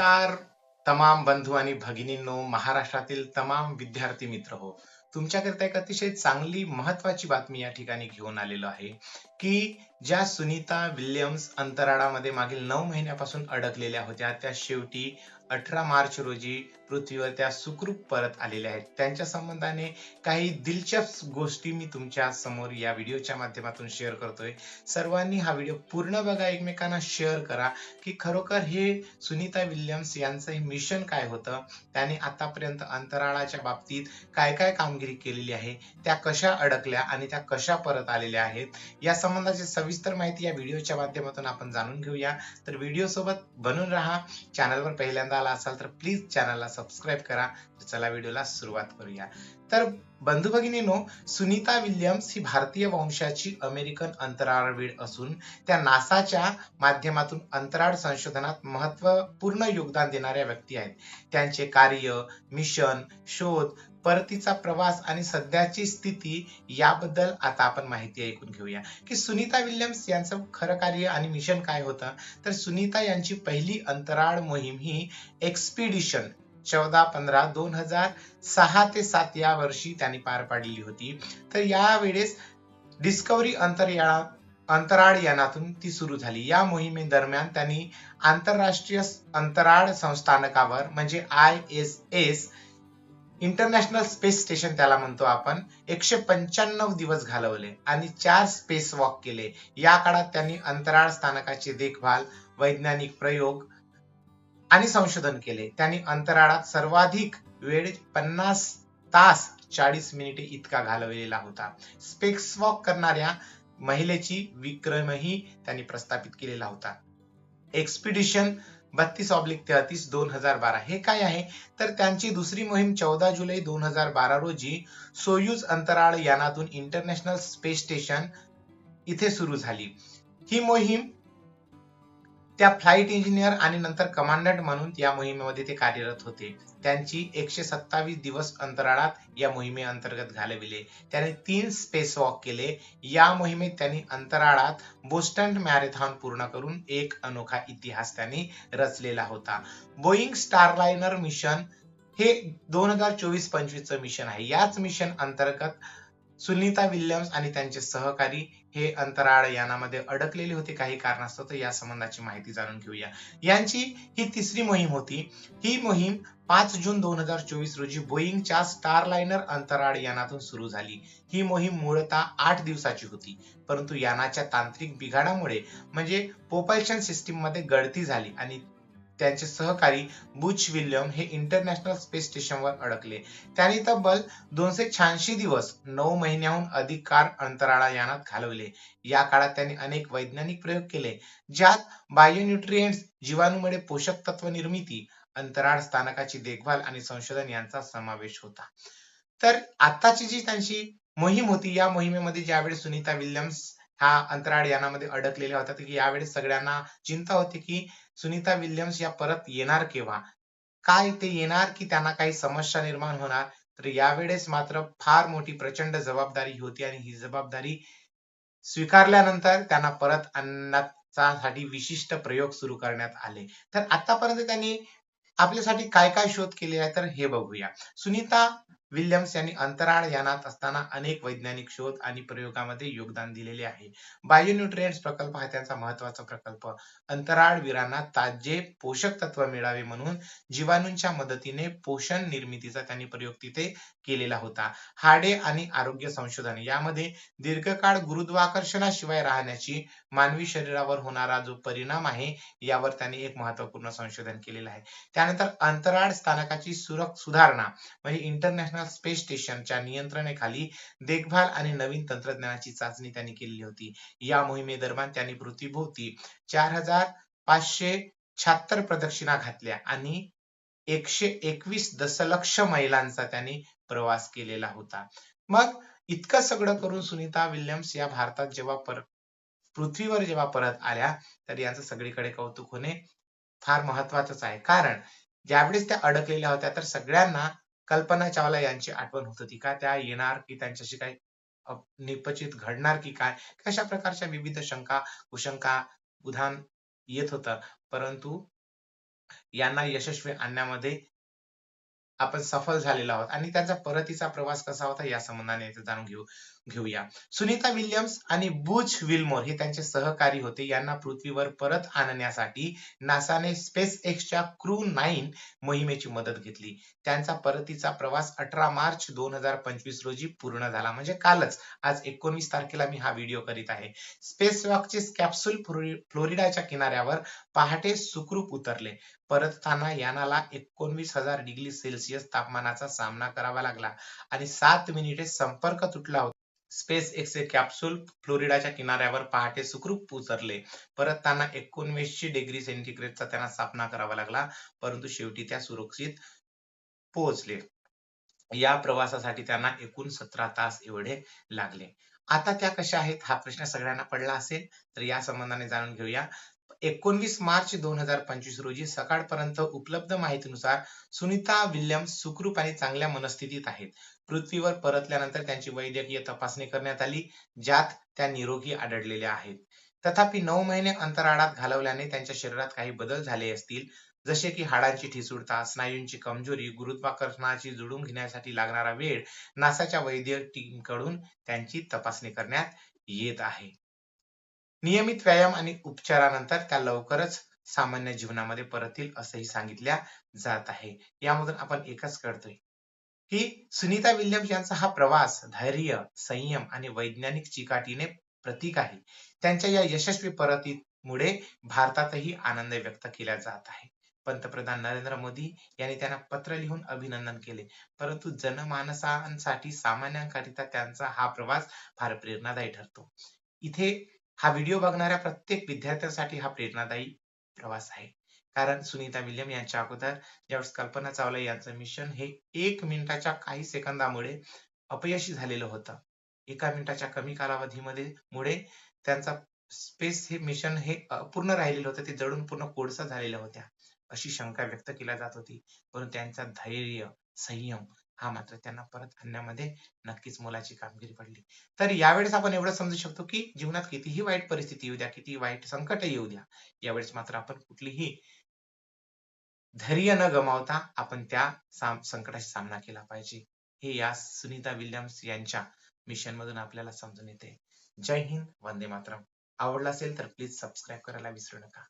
नमस्कार. तमाम बंधू आणि भगिनींनो महाराष्ट्रातील तमाम विद्यार्थी मित्र हो तुमच्याकरिता एक अतिशय चांगली महत्वाची बातमी या ठिकाणी घेऊन आलेलो आहे. की ज्या सुनीता विल्यम्स अंतराळामध्ये मागील नऊ महिन्यापासून अडकलेल्या होत्या त्या शेवटी अठरा मार्च रोजी पृथ्वीवर त्या सुखरूप परत आलेल्या आहेत. त्यांच्या संबंधाने काही दिलचस्प गोष्टी मी तुमच्यासमोर या व्हिडिओच्या माध्यमातून शेअर करतोय. सर्वांनी हा व्हिडिओ पूर्ण बघा एकमेकांना शेअर करा की खरोखर हे सुनीता विल्यम्स यांचं हे मिशन काय होतं? त्याने आतापर्यंत अंतराळाच्या बाबतीत काय काय कामगिरी केलेली आहे? त्या कशा अडकल्या आणि त्या कशा परत आलेल्या आहेत? या संबंधाची सविस्तर माहिती या व्हिडिओच्या माध्यमातून आपण जाणून घेऊया. तर व्हिडिओ सोबत बनून राहा. चॅनलवर पहिल्यांदा आला असाल तर प्लीज चॅनलला सबस्क्राईब करा. तर चला व्हिडिओला सुरुवात करूया. तर बंधू भगिनीनो सुनीता विल्यम्स ही भारतीय वंशाची अमेरिकन अंतराळवीर असून त्या नासाच्या माध्यमातून अंतराळ संशोधनात महत्त्वपूर्ण योगदान देणाऱ्या व्यक्ती आहेत. त्यांचे कार्य मिशन शोध परतीचा प्रवास आणि सध्याची स्थिती याबद्दल आता आपण माहिती ऐकून घेऊया. की सुनीता विल्यम्स यांचं खरं कार्य आणि मिशन काय होतं? तर सुनीता यांची पहिली अंतराळ मोहीम ही एक्सपिडिशन चौदा पंधरा दोन हजार सहा ते सात या वर्षी त्यांनी पार पाडलेली होती. तर यावेळेस डिस्कवरी अंतरयाळा अंतराळ यानातून ती सुरू झाली. या मोहिमेदरम्यान त्यांनी आंतरराष्ट्रीय अंतराळ संस्थानकावर म्हणजे I S S international space station त्याला म्हणतो आपण एकशे पंच्याण्णव दिवस घालवले आणि चार स्पेस वॉक केले. या काळात त्यांनी अंतराळ स्थानकाची देखभाल वैज्ञानिक प्रयोग आणि संशोधन केले. त्यांनी अंतराळात सर्वाधिक वेळ पन्नास तास चाळीस मिनिटे इतका घालवलेला होता. स्पेक्स वॉक करणाऱ्या महिलेची विक्रमही त्यांनी प्रस्थापित केलेला होता. एक्सपिडिशन बत्तीस ऑब्लिक तेहतीस दोन हजार बारा हे काय आहे? तर त्यांची दुसरी मोहीम चौदा जुलै दोन हजार बारा रोजी सोयूज अंतराळ यानातून इंटरनॅशनल स्पेस स्टेशन इथे सुरू झाली. ही मोहीम त्या फ्लाईट इंजिनियर आणि नंतर कमांडंट म्हणून या मोहिमेमध्ये ते कार्यरत होते. त्यांची एकशे सत्तावीस दिवस अंतराळात या मोहिमेअंतर्गत घालविले. त्याने तीन स्पेस वॉक केले. या मोहिमेत त्यांनी अंतराळात बोस्टन मॅरेथॉन पूर्ण करून एक अनोखा इतिहास त्यांनी रचलेला होता. बोईंग स्टारलायनर मिशन हे दोन हजार चोवीस पंचवीसचं मिशन आहे. याच मिशन अंतर्गत सुनीता विल्यम्स आणि त्यांचे सहकारी हे अंतराळ यानामध्ये अडकलेले होते. काही कारणास्तव तर या संबंधाची माहिती जाणून घेऊया. यांची ही तिसरी मोहीम होती. ही मोहीम पाच जून दोन हजार चोवीस रोजी बोईंगच्या स्टारलायनर अंतराळ यानातून सुरू झाली. ही मोहीम मूळतः आठ दिवसाची होती. परंतु यानाच्या तांत्रिक बिघाडामुळे म्हणजे पोपल्शन सिस्टीममध्ये गळती झाली आणि त्यांचे सहकारी बुच विल्यम हे इंटरनॅशनल स्पेस स्टेशनवर अडकले. त्यांनी तब्बल दोनशे शहाऐंशी दिवस नऊ महिन्याहून अधिक काळ अंतराळा यानात घालवले. या काळात त्यांनी अनेक वैज्ञानिक प्रयोग केले ज्यात बायोन्यूट्रिएंट्स जीवाणूमुळे पोषक तत्व निर्मिती अंतराळ स्थानकाची देखभाल आणि संशोधन यांचा समावेश होता. तर आताची जी त्यांची मोहीम होती या मोहिमेमध्ये ज्यावेळी सुनीता विल्यम्स हा अंतराळ यानामध्ये अडकलेल्या होत्या की यावेळेस सगळ्यांना चिंता होती की सुनीता विल्यम्स या परत येणार केव्हा? काय ते येणार की त्यांना काही समस्या निर्माण होणार? तर यावेळेस मात्र फार मोठी प्रचंड जबाबदारी होती आणि ही जबाबदारी स्वीकारल्यानंतर त्यांना परत आणण्यासाठी विशिष्ट प्रयोग सुरू करण्यात आले. तर आतापर्यंत त्यांनी आपल्यासाठी काय काय शोध केले आहे तर हे बघूया. सुनीता विल्यम्स यांनी अंतराळ यानात असताना अनेक वैज्ञानिक शोध आणि प्रयोगामध्ये योगदान दिलेले आहे. बायोन्युट्रिएंट्स प्रकल्प हा त्यांचा महत्त्वाचा प्रकल्प. अंतराळवीरांना ताजे पोषक तत्व मिळावे म्हणून जीवाणूंच्या मदतीने पोषण निर्मितीचा त्यांनी प्रयोग तिथे केलेला होता. हाडे आणि आरोग्य संशोधन यामध्ये दीर्घकाळ गुरुत्वाकर्षणाशिवाय राहण्याची मानवी शरीरावर होणारा जो परिणाम आहे यावर त्यांनी एक महत्त्वपूर्ण संशोधन केलेलं आहे. त्यानंतर अंतराळ स्थानकाची सुधारणा म्हणजे इंटरनॅशनल स्पेस स्टेशनच्या नियंत्रणेखाली देखभाल आणि नवीन तंत्रज्ञानाची चाचणी त्यांनी केलेली होती. या मोहिमेदरम्यान त्यांनी पृथ्वीभोवती चार हजार पाचशे शहात्तर प्रदक्षिणा घातल्या आणि एकशे एकवीस दशलक्ष मैलांचा त्यांनी प्रवास केलेला होता. मग इतकं सगळं करून सुनीता विल्यम्स या भारतात जेव्हा पर पृथ्वीवर जेव्हा परत आल्या तर यांचं सगळीकडे कौतुक होणे फार महत्वाचंच आहे. कारण ज्यावेळेस त्या अडकलेल्या होत्या तर सगळ्यांना कल्पना चावला यांची आठवण होत होती. का त्या येणार की त्यांच्याशी काही निपचित घडणार की काय? कशा प्रकारच्या विविध शंका कुशंका उधान येत होतं. परंतु यांना यशस्वी आणण्यामध्ये आपण सफल झालेला आहोत. आणि त्यांचा परतीचा प्रवास कसा होता या संबंधाने जाणून घेऊ घेऊया. सुनीता विल्यम्स आणि बुच विल्मोर हे त्यांचे सहकारी होते. यांना पृथ्वीवर परत आणण्यासाठी नासाने स्पेस एक्सच्या क्रू नाईन मोहिमेची मदत घेतली. त्यांचा परतीचा प्रवास अठरा मार्च दोन हजार पंचवीस रोजी पूर्ण झाला. म्हणजे कालच. आज एकोणवीस तारखेला मी हा व्हिडिओ करीत आहे. स्पेस वॉकचे कॅप्सूल फ्लोरिडाच्या किनाऱ्यावर पहाटे सुखरूप उतरले. परतताना यानाला एकोणवीस हजार डिग्री सेल्सिअस तापमानाचा सामना करावा लागला आणि सात मिनिटे संपर्क तुटला होता. स्पेस एक्सचे कॅप्सूल फ्लोरिडाच्या किनाऱ्यावर पहाटे सुखरूप उतरले त्यांना एकोणवीसशे डिग्री सेंटीग्रेडचा त्यांना सामना करावा लागला परंतु शेवटी त्या सुरक्षित पोहोचले. या प्रवासासाठी त्यांना एकूण सतरा तास एवढे लागले. आता त्या कशा आहेत हा प्रश्न सगळ्यांना पडला असेल तर या संबंधाने जाणून घेऊया. एकोणवीस मार्च दोन हजार पंचवीस रोजी सकाळपर्यंत उपलब्ध माहितीनुसार सुनीता विल्यम्स सुखरूप आणि चांगल्या मनस्थितीत आहेत. पृथ्वीवर परतल्यानंतर त्यांची वैद्यकीय तपासणी करण्यात आली ज्यात त्या निरोगी आढळलेल्या आहेत. तथापि नऊ महिने अंतराळात घालवल्याने त्यांच्या शरीरात काही बदल झाले असतील जसे की हाडांची ठिसूळता स्नायूंची कमजोरी गुरुत्वाकर्षणाची जुळून घेण्यासाठी लागणारा वेळ नासाच्या वैद्य टीमकडून त्यांची तपासणी करण्यात येत आहे. नियमित व्यायाम आणि उपचारानंतर त्या लवकरच सामान्य जीवनामध्ये परतील असंही सांगितल्या जात आहे. यामधून आपण एकच कळतोय की सुनीता विल्यम्स यांचा हा प्रवास धैर्य संयम आणि वैज्ञानिक चिकाटीने प्रतीक आहे. त्यांच्या या यशस्वी परतीमुळे भारतातही आनंद व्यक्त केला जात आहे. पंतप्रधान नरेंद्र मोदी यांनी त्यांना पत्र लिहून अभिनंदन केले. परंतु जनमानसांसाठी सामान्यांकरिता त्यांचा हा प्रवास फार प्रेरणादायी ठरतो. इथे हा व्हिडिओ बघणाऱ्या प्रत्येक विद्यार्थ्यांसाठी हा प्रेरणादायी प्रवास आहे. कारण सुनीता विल्यम यांच्या अगोदर ज्यावेळेस कल्पना चावला यांचं मिशन हे एक मिनिटाच्या काही सेकंदामुळे अपयशी झालेलं होतं. एका मिनिटाच्या कमी कालावधीमध्ये मुळे त्यांचा स्पेस हे मिशन हे पूर्ण राहिलेलं होतं. ते जळून पूर्ण कोळसा झालेल्या होत्या. अशी शंका व्यक्त केल्या जात होती. परंतु त्यांचा धैर्य संयम हा मात्र त्यांना परत आणण्यामध्ये नक्कीच मोलाची कामगिरी पडली. तर यावेळेस आपण एवढं समजू शकतो की जीवनात कितीही वाईट परिस्थिती येऊ द्या कितीही वाईट संकट येऊ द्या यावेळेस मात्र आपण कुठलीही धैर्य न गमावता आपण त्या संकटाशी सामना केला पाहिजे. हे या सुनीता विल्यम्स यांच्या मिशन मधून आपल्याला समजून येते. जय हिंद वंदे मातरम. आवडला असेल तर प्लीज सबस्क्राईब करायला विसरू नका.